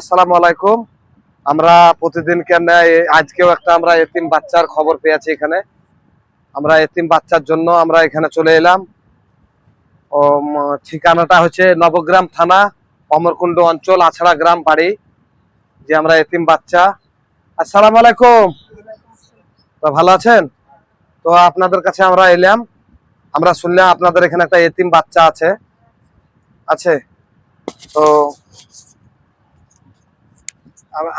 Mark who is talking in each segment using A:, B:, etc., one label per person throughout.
A: আসসালামু আলাইকুম। আমরা প্রতিদিন কেন আজকেও একটা আমরা এতিম বাচ্চার খবর পেয়েছি এখানে। আমরা এতিম বাচ্চার জন্য আমরা এখানে চলে এলাম। ও ঠিকানাটা হচ্ছে নবগ্রাম থানা, অমরকুণ্ড অঞ্চল, আছড়া গ্রাম বাড়ি, যে আমরা এতিম বাচ্চা। আসসালামু আলাইকুম। তো ভালো আছেন? তো আপনাদের কাছে আমরা এলাম। আমরা শুনলাম আপনাদের এখানে একটা এতিম বাচ্চা আছে। আছে। তো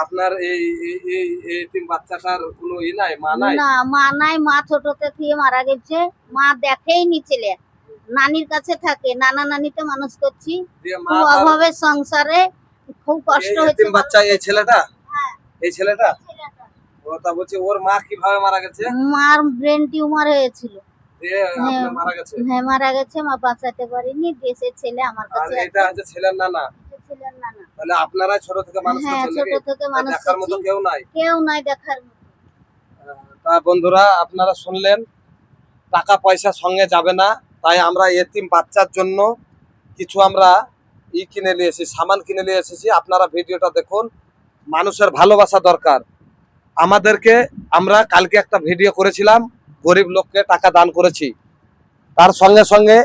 A: আপনার এই এই এই এই এতিম বাচ্চাটার কোনো ই নাই মা নাই?
B: না মা নাই মা থেকে মারা গেছে। মা দেখেই নি ছেলে। নানির কাছে থাকে নানা নানিতে মানুষ করছি। খুব অভাবের সংসারে খুব কষ্ট
A: এই
B: হচ্ছে
A: বাচ্চা এই ছেলেটা?
B: হ্যাঁ।
A: এই ছেলেটা? তা বলছি ওর মা কীভাবে মারা গেছে?
B: মার ব্রেন টিউমার হয়েছিল।
A: গেছে?
B: হ্যাঁ মারা গেছে মা বাঁচাতে পারিনি দেশে ছেলে আমার কাছে
A: এটা হচ্ছে ছেলের নানা। তাহলে আপনারা ছোট থেকে মানুষ
B: হ্যাঁ ছোট থেকে মানুষ
A: দেখার মতো কেউ নাই?
B: কেউ নাই দেখার মতো।
A: তা বন্ধুরা আপনারা শুনলেন টাকা পয়সা সঙ্গে যাবে না তাই আমরা এতিম বাচ্চার জন্য কিছু আমরা ই কিনে নিয়ে এসেছি সামান কিনে নিয়ে এসেছি। আপনারা ভিডিওটা দেখুন মানুষের ভালোবাসা দরকার। আমাদেরকে আমরা কালকে একটা ভিডিও করেছিলাম গরিব লোককে টাকা দান করেছি। তার সঙ্গে সঙ্গে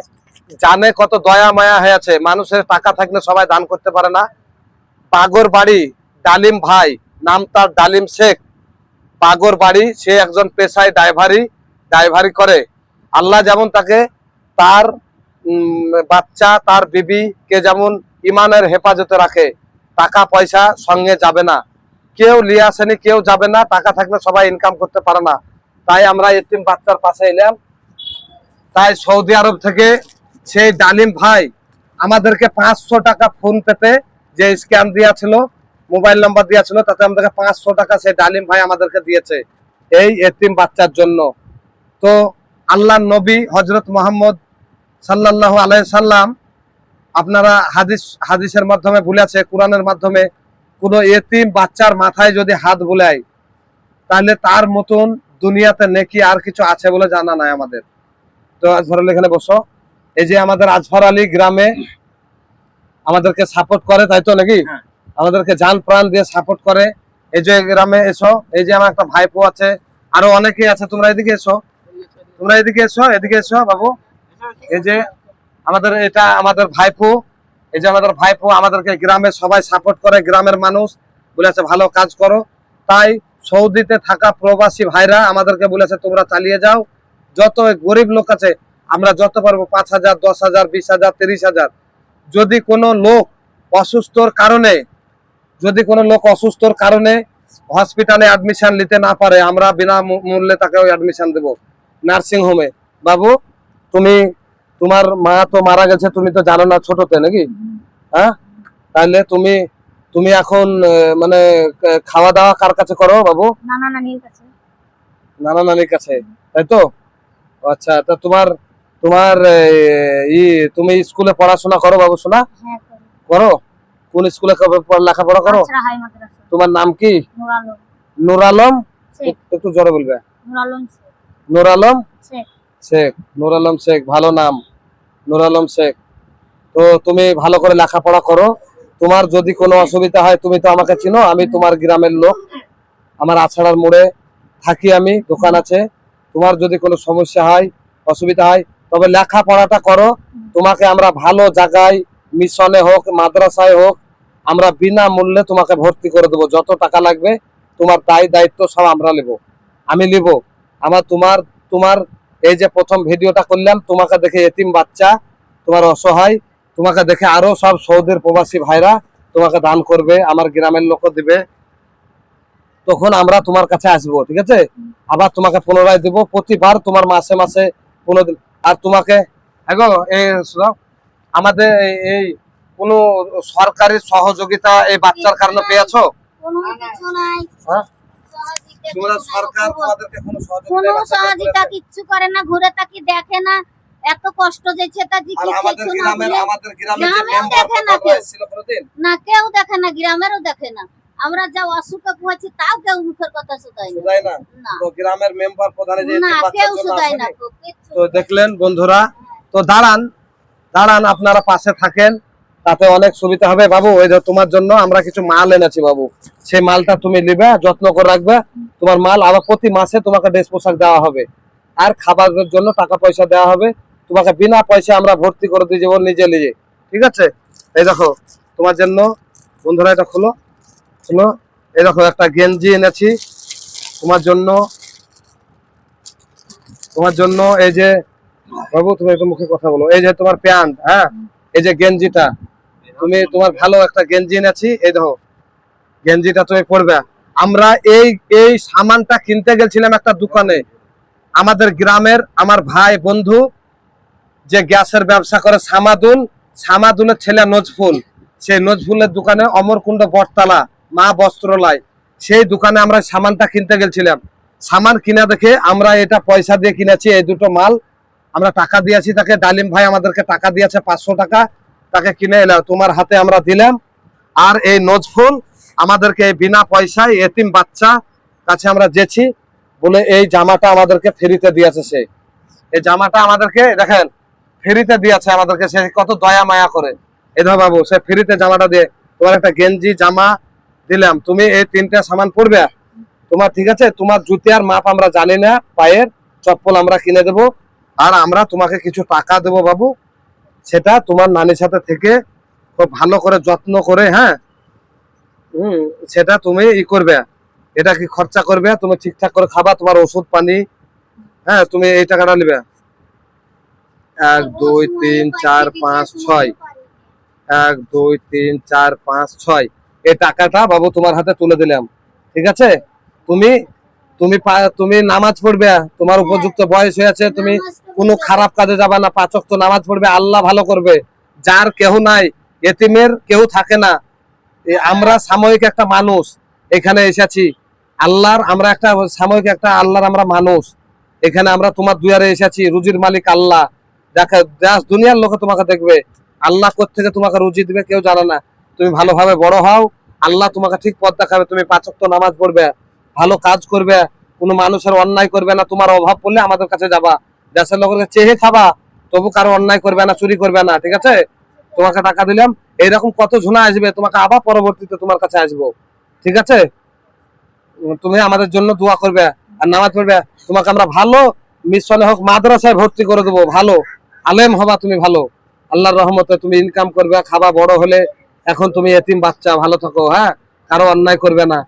A: জানে কত দয়া মায়া হয়ে আছে। মানুষের টাকা থাকলে সবাই দান করতে পারে না। পাগর বাড়ি ডালিম ভাই, নাম তার ডালিম শেখ। পাগর বাড়ি সে একজন পেশায় ড্রাইভারি ড্রাইভারি করে। আল্লাহ যেমন তাকে তার বাচ্চা, তার বিবি কে যেমন ইমানের হেফাজতে রাখে টাকা পয়সা সঙ্গে যাবে না। কেউ লিয়ে আসেনি, কেউ যাবে না, টাকা থাকলে সবাই ইনকাম করতে পারে না। তাই আমরা এতিম বাচ্চার পাশে এলাম। তাই সৌদি আরব থেকে সেই ডালিম ভাই আমাদেরকে পাঁচশো টাকা ফোন পেতে যে স্ক্যান দিয়েছিল মোবাইল নাম্বার দিয়েছিল, তাতে আমাদেরকে পাঁচশো টাকা সেই ডালিম ভাই আমাদেরকে দিয়েছে এই এতিম বাচ্চার জন্য। তো আল্লাহ নবী হজরত মোহাম্মদ সাল্লাল্লাহু আলাই সাল্লাম আপনারা হাদিস, হাদিসের মাধ্যমে বলেছে কোরআনের মাধ্যমে কোনো এতিম বাচ্চার মাথায় যদি হাত বুলায় তাহলে তার মতন দুনিয়াতে নেকি আর কিছু আছে বলে জানা নাই আমাদের। তো আজফর আলী এখানে বসো। এই যে আমাদের আজফর আলী গ্রামে আমাদেরকে সাপোর্ট করে তাই তো নাকি?
C: হ্যাঁ।
A: আমাদেরকে জান প্রাণ দিয়ে সাপোর্ট করে। এই যে গ্রামে এসো এই যে আমার একটা ভাইপো আছে আরও অনেকে আছে তোমরা এদিকে এসো। তোমরা এদিকে এসো এদিকে এসো বাবু। এই যে আমাদের এটা আমাদের ভাইপো এই যে আমাদের ভাইপো আমাদেরকে গ্রামে সবাই সাপোর্ট করে গ্রামের মানুষ বলেছে ভালো কাজ করো। তাই সৌদিতে থাকা প্রবাসী ভাইরা আমাদেরকে বলেছে তোমরা চালিয়ে যাও। যত গরিব লোক আছে আমরা যত পারব পাঁচ হাজার দশ হাজার বিশ হাজার তিরিশ হাজার যদি কোনো লোক অসুস্থর কারণে যদি কোনো লোক অসুস্থর কারণে হসপিটালে অ্যাডমিশন নিতে না পারে আমরা বিনা মূ- মূল্যে তাকে অ্যাডমিশন দেবো। নার্সিং হোমে বাবু তুমি তোমার মা তো মারা গেছে তুমি তো জানো না ছোটতে নাকি? হ্যাঁ? তাহলে তুমি তুমি এখন মানে খাওয়া দাওয়া কার কাছে করো বাবু?
B: নানা নানির কাছে।
A: নানা নানির কাছে তাই তো? আচ্ছা তা তোমার তোমার ই তুমি স্কুলে পড়াশোনা করো বাবু শোনা?
B: হ্যাঁ করো।
A: কোন স্কুলে লেখাপড়া করো? তোমার নাম কি?
B: নুর আলম।
A: একটু জোরে বলবে।
B: নুর আলম শেখ।
A: নূর আলম
B: শেখ
A: ভালো নাম। নূর আলম শেখ। তো তুমি ভালো করে লেখাপড়া করো। তোমার যদি কোনো অসুবিধা হয় তুমি তো আমাকে চিনো আমি তোমার গ্রামের লোক। আমার আছাড়ার মোড়ে থাকি আমি দোকান আছে। তোমার যদি কোনো সমস্যা হয় অসুবিধা হয় তবে লেখাপড়াটা করো। তোমাকে আমরা ভালো জায়গায়, মিশনে হোক, মাদ্রাসায় হোক, আমরা বিনা মূল্যে তোমাকে ভর্তি করে দেবো। যত টাকা লাগবে, তোমার দায় দায়িত্ব সব আমরা নেব। আমি নেব। আমার তোমার তোমার এই যে প্রথম ভিডিওটা করলাম, তোমাকে দেখে এতিম বাচ্চা, তোমার অসহায়, তোমাকে দেখে আরও সব সৌদের প্রবাসী ভাইরা তোমাকে দান করবে, আমার গ্রামের লোক দিবে। তখন আমরা তোমার কাছে আসব, ঠিক আছে? আবার তোমাকে পুনরায় দেব। প্রতিবার তোমার মাসে মাসে পনেরো আর তোমাকে এগো এই আমাদের এই- এই কোনো সরকারি সহযোগিতা এই বাচ্চার কারণে পেয়েছ? হ্যাঁ? তোমরা সরকার তোমাদেরকে কোনো সহযোগিতা
B: কোনো সহযোগিতা কিচ্ছু করে না ঘুরে তাকি দেখে না এত কষ্ট যেছে তা কি
A: আমাদের গ্রামের আমাদের গ্রামের যে মেম্বার
B: দেখে না কেউ।
A: এসেছিল কোনোদিন?
B: না কেউ দেখে না গ্রামেরও দেখে না। আমরা যা অসুখে পৌঁছি তাও কেউ মুখের কথা শুধাই না।
A: শুধাই না?
B: না।
A: তো গ্রামের মেম্বার প্রধানে যে
B: না কেউ শুধাই না
A: তো দেখলেন বন্ধুরা তো দাঁড়ান দাঁড়ান আপনারা পাশে থাকেন তাতে অনেক সুবিধা হবে। বাবু ওই তোমার জন্য আমরা কিছু মাল এনেছি বাবু। সেই মালটা তুমি নিবে যত্ন করে রাখবে। তোমার মাল আবার প্রতি মাসে তোমাকে ড্রেস পোশাক দেওয়া হবে। আর খাবারের জন্য টাকা পয়সা দেওয়া হবে। তোমাকে বিনা পয়সা আমরা ভর্তি করে দিয়ে যাব নিজে নিজে। ঠিক আছে? এই দেখো তোমার জন্য বন্ধুরা এটা খোলো। এই দেখো, একটা গেঞ্জি এনেছি। তোমার জন্য তোমার জন্য এই যে, বাবু, তুমি একটু মুখে কথা বলো। এই যে তোমার প্যান্ট হ্যাঁ? এই যে গেঞ্জিটা, তুমি তোমার ভালো একটা গেঞ্জি এনেছি। এই দেখো, গেঞ্জিটা তুমি পরবে। আমরা এই এই সামানটা কিনতে গেছিলাম একটা দোকানে। আমাদের গ্রামের আমার ভাই বন্ধু, যে গ্যাসের ব্যবসা করে সামাদুল সামাদুলের ছেলে নজফুল। সেই নজফুলের দোকানে অমরকুণ্ড বটতলা। মা বস্ত্রালয়। সেই দোকানে আমরা সামানটা কিনতে গেছিলাম। সামান কিনা দেখে আমরা এটা পয়সা দিয়ে কিনেছি, এই দুটো মাল। আমরা টাকা দিয়েছি তাকে, ডালিম ভাই আমাদেরকে টাকা দিয়েছে পাঁচশো টাকা। তাকে কিনে এলাম তোমার হাতে আমরা দিলাম। আর এই নজফুল আমাদেরকে বিনা পয়সায় এতিম বাচ্চা কাছে আমরা যেছি বলে এই জামাটা আমাদেরকে ফেরিতে দিয়েছে সে। এই জামাটা আমাদেরকে, দেখেন, ফেরিতে দিয়েছে আমাদেরকে সে। কত দয়া মায়া করে। এই ধর বাবু, সে ফেরিতে জামাটা দিয়ে, তোমার একটা গেঞ্জি, জামা দিলাম। তুমি এই তিনটা সামান পড়বে? তোমার ঠিক আছে? তোমার জুতি আর মাপ আমরা জানি না। পায়ের চপ্পল আমরা কিনে দেব। আর আমরা তোমাকে কিছু টাকা দেবো বাবু। সেটা তোমার নানির সাথে থেকে খুব ভালো করে যত্ন করে হ্যাঁ? হম, সেটা তুমি ই করবে। এটা কি খরচা করবে? তুমি ঠিকঠাক করে খাবা, তোমার ওষুধ, পানি? হ্যাঁ তুমি এই টাকাটা নেবে। এক, দুই, তিন, চার, পাঁচ, ছয়। এক, দুই, তিন, চার, পাঁচ, ছয়। এই টাকাটা বাবু তোমার হাতে তুলে দিলাম। ঠিক আছে? তুমি তুমি তুমি নামাজ পড়বে, তোমার উপযুক্ত বয়স হয়েছে তুমি কোনো খারাপ কাজে যাবে না পাচক তো নামাজ পড়বে, আল্লাহ ভালো করবে। যার কেউ নাই, এতিমের কেউ থাকে না। আমরা সাময়িক একটা মানুষ, এখানে এসেছি। আল্লাহর আমরা একটা সাময়িক একটা আল্লাহর আমরা মানুষ। এখানে আমরা তোমার দুয়ারে এসেছি, রুজির মালিক আল্লাহ। দেখে দুনিয়ার লোকে তোমাকে দেখবে, আল্লাহ থেকে তোমাকে রুজি দিবে কেউ জানে না। তুমি ভালোভাবে বড় হও আল্লাহ তোমাকে ঠিক পথ দেখাবে, তুমি পাচক তো নামাজ পড়বে, ভালো কাজ করবে, কোনো মানুষের অন্যায় করবে না, তোমার অভাব পড়লে আমাদের কাছে যাবা। দেশের লোকের চেয়ে খাবা, তবু কারও অন্যায় করবে না, চুরি করবে না, ঠিক আছে? তোমাকে টাকা দিলাম এইরকম কত ঝুনা আসবে, তোমাকে আবার পরবর্তীতে তোমার কাছে আসব, ঠিক আছে? তুমি আমাদের জন্য দোয়া করবে আর নামাজ পড়বে। তোমাকে আমরা ভালো মিশনে হোক মাদ্রাসায় ভর্তি করে দেবো, ভালো। আলেম হবা তুমি ভালো। আল্লাহর রহমতে তুমি ইনকাম করবে, খাবা, বড় হলে এখন তুমি এতিম বাচ্চা ভালো থাকো হ্যাঁ? কারও অন্যায় করবে না।